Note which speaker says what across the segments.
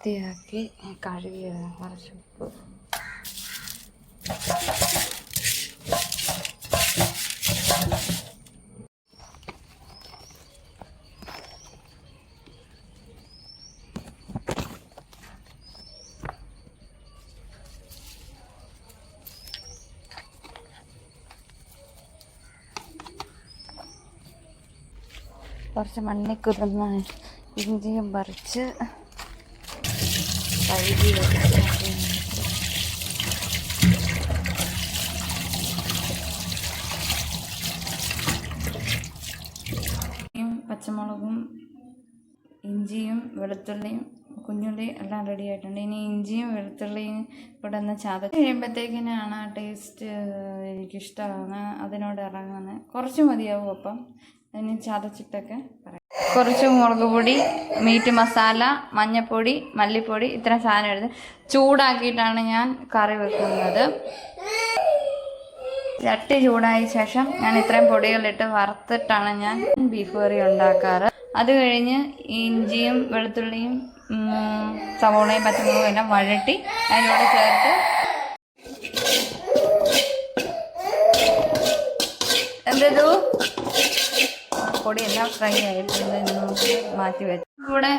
Speaker 1: വൃത്തിയാക്കി കഴുകി കുറച്ച് ഉപ്പ്. കുറച്ച് മണ്ണിൽ കുതിർന്ന ഇഞ്ചിയും പറിച്ച് കഴുകി വെച്ചിട്ട് പച്ചമുളകും ഇഞ്ചിയും വെളുത്തുള്ളിയും കുഞ്ഞുള്ളി എല്ലാം റെഡി ആയിട്ടുണ്ട്. ഇനി ഇഞ്ചിയും വെളുത്തുള്ളിയും കൂടെ ഒന്ന് ചതച്ച് കഴിയുമ്പോഴത്തേക്കിനാണ് ആ ടേസ്റ്റ് എനിക്കിഷ്ടമാണ് അതിനോട് ഇറങ്ങുന്നത്. കുറച്ച് മതിയാവും അപ്പം. ഇനി ചതച്ചിട്ടൊക്കെ പറയാം. കുറച്ച് മുളക് പൊടി മീറ്റ് മസാല മഞ്ഞൾപ്പൊടി മല്ലിപ്പൊടി ഇത്ര സാധനം എടുത്ത് ചൂടാക്കിയിട്ടാണ് ഞാൻ കറി വെക്കുന്നത്. ചട്ടി ചൂടായ ശേഷം ഞാൻ ഇത്രയും പൊടികളിട്ട് വറുത്തിട്ടാണ് ഞാൻ ബീഫ് കറി ഉണ്ടാക്കാറ്. അത് കഴിഞ്ഞ് ഇഞ്ചിയും വെളുത്തുള്ളിയും സവോളയും പച്ചമുളകും എല്ലാം വഴട്ടി അതിനോട് ചേർത്ത് എന്തതു പൊടിയെല്ലാം ഫ്രൈ ആയിട്ടുണ്ട് ഇനി നമുക്ക് മാറ്റി വെച്ചു. കൂടെ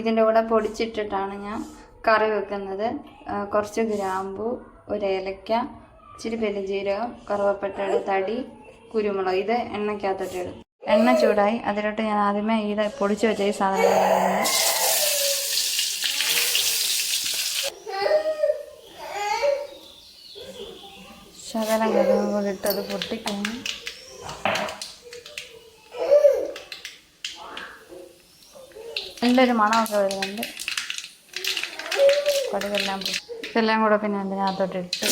Speaker 1: ഇതിന്റെ കൂടെ പൊടിച്ചിട്ടിട്ടാണ് ഞാൻ കറി വെക്കുന്നത്. കുറച്ച് ഗ്രാമ്പു ഒരു ഏലക്ക ഇച്ചിരി പെരുജീരകം കറുവപ്പട്ടയുടെ തടി കുരുമുളക്. ഇത് എണ്ണയ്ക്കകത്തോട്ട് ഇടും. എണ്ണ ചൂടായി അതിലോട്ട് ഞാൻ ആദ്യമേ ഇത് പൊടിച്ച് വെച്ച ഈ സാധനങ്ങൾ ശകലം കഴിയുമ്പോൾ ഇട്ടത് ഇട്ട് അത് പൊട്ടിക്കഴിഞ്ഞ് നല്ലൊരു മണമൊക്കെ വരുന്നുണ്ട്. കടുകെല്ലാം. ഇതെല്ലാം കൂടെ പിന്നെ അതിനകത്തോട്ട് ഇട്ട്.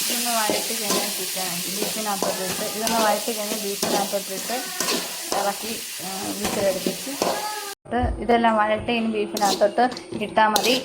Speaker 1: ഇതൊന്ന് വഴറ്റി കഴിഞ്ഞാൽ ചിക്കൻ ബീഫിനകത്തോട്ട് ഇട്ട്. ഇതൊന്ന് വഴറ്റി കഴിഞ്ഞാൽ ബീഫിനകത്തോട്ട് ഇട്ട് ഇളക്കി ബീഫിലെടുപ്പിച്ച് ഇതെല്ലാം വഴറ്റി ഇനി ബീഫിനകത്തോട്ട് ഇട്ടാൽ മതി.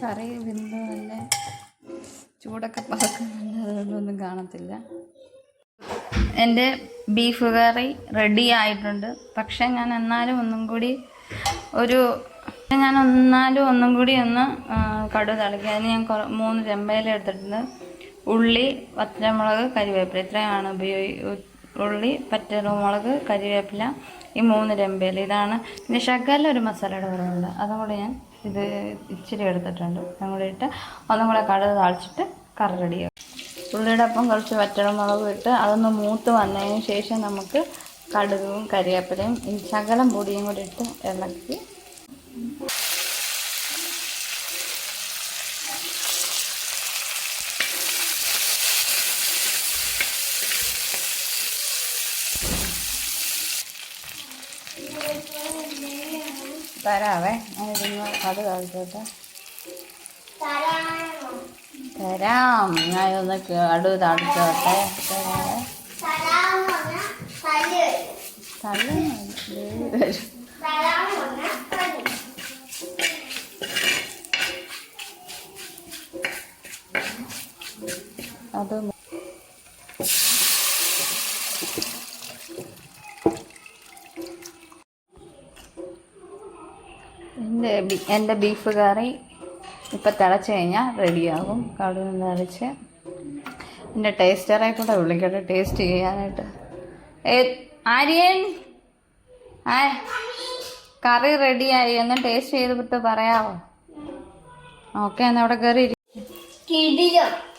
Speaker 1: കറി വെന്ത് നല്ല ചൂടൊക്കെ പറക്കുന്നുണ്ട് കാണത്തില്ല. എന്റെ ബീഫ് കറി റെഡി ആയിട്ടുണ്ട്. പക്ഷേ ഞാൻ എന്നാലും ഒന്നും കൂടി ഒരു ഞാൻ എന്നാലും ഒന്നും കൂടി ഒന്ന് കടുക് തളിക്കുക അതിന് ഞാൻ മൂന്ന് ചെമ്പയിലെടുത്തിട്ടുണ്ട് ഉള്ളി പച്ചമുളക് കരിവേപ്പില. ഇത്രയാണ് ഉപയോഗി ഉള്ളി പച്ചമുളക് കരിവേപ്പില ഈ മൂന്ന് രമ്പേൽ ഇതാണ് പിന്നെ ശകലം ഒരു മസാലയുടെ കുറവുണ്ട് അതും കൂടെ ഞാൻ ഇത് ഇച്ചിരി എടുത്തിട്ടുണ്ട്. അതും കൂടി ഇട്ട് ഒന്നും കൂടെ കടുക് താളിച്ചിട്ട് കറി റെഡിയാക്കും. ഉള്ളിയുടെ ഒപ്പം കുറച്ച് വറ്റൽമുളകും ഇട്ട് അതൊന്ന് മൂത്ത് വന്നതിന് ശേഷം നമുക്ക് കടുകും കരിവേപ്പിലയും ഈ ശകലം പൊടിയും കൂടി ഇട്ട് ഇളക്കി തരാവേ ഞാനിതൊന്ന് അത് താഴ്ത്തോട്ടെ തരാം ഞാനൊന്ന് അടു താഴ്ത്തോട്ടെ തരാവേ തള്ളി വരും അത് എന്റെ എന്റെ ബീഫ് കറി ഇപ്പം തിളച്ച് കഴിഞ്ഞാൽ റെഡിയാകും കടുക് തിളച്ച് എന്റെ ടേസ്റ്ററെ കൂടെ വിളിക്കട്ടെ ടേസ്റ്റ് ചെയ്യാനായിട്ട്. ഏ ആര്യൻ? ആ കറി റെഡിയായി ഒന്ന് ടേസ്റ്റ് ചെയ്തിട്ട് പറയാവോ? ഓക്കെ എന്നാൽ അവിടെ കയറി.
Speaker 2: കിടിലം